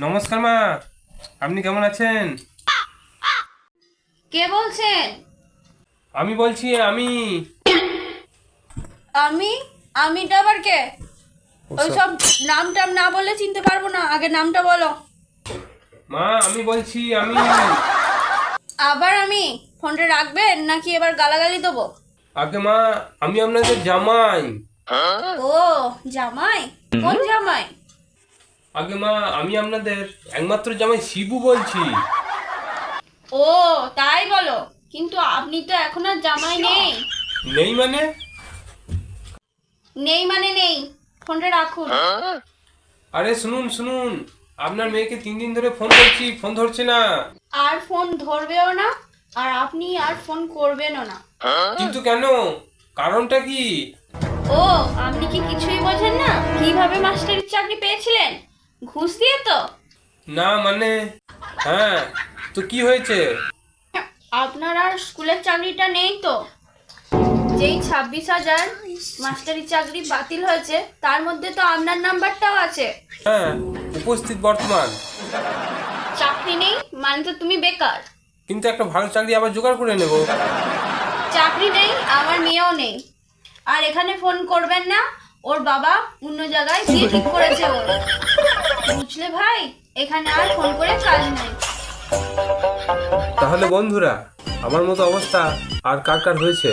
নমস্কার মা আপনি কেমন আছেন? কে বলছেন? আমি বলছি আমি। আমি? আমিটা আবার কে? ওই সব নাম টাম না বলে চিনতে পারব না আগে নামটা বলো। মা আমি বলছি আমি। আবার আমি? ফোনটা রাখবেন নাকি এবার গালাগালি দেবো? আগে মা আমি আপনাদের জামাই। ও জামাই? কোন জামাই? আগে মা আমি আপনাদের একমাত্র জামাই শিবু বলছি। ও তাই বলো। কিন্তু আপনি তো এখন আর জামাই নেই। নেই মানে? নেই মানে নেই। ফোনটা রাখুন। আরে শুনুন শুনুন। আপনার মেয়েকে তিন দিন ধরে ফোন করছি ফোন ধরছে না। আর ফোন ধরবেও না আর আপনি আর ফোন করবেনও না। কিন্তু কেন? কারণটা কি? ও আপনি কি কিছুই বোঝেন না? কীভাবে মাস্টারের চাকরি পেয়েছিলেন? ঘুষ দিয়ে তো? না মানে হ্যাঁ তো কি হয়েছে? আপনার আর স্কুলের চাকরিটা নেই তো? যেই ছাব্বিশ হাজার মাস্টারি চাকরি বাতিল হয়েছে তার মধ্যে তো আপনার নাম্বারটাও আছে। হ্যাঁ উপস্থিত বর্তমান। চাকরি নেই মানে তো তুমি বেকার। কিন্তু একটা ভালো চাকরি আবার জোগাড় করে নেব। চাকরি নেই আমার মেয়েও নেই। আর এখানে ফোন করবেন না ওর বাবা অন্য জায়গায় বিয়ে ঠিক করেছে ওর বুঝলে ভাই? এখানে আর ফোন করে কাজ নাই। তাহলে বন্ধুরা, আমার মতো অবস্থা আর কার কার হয়েছে?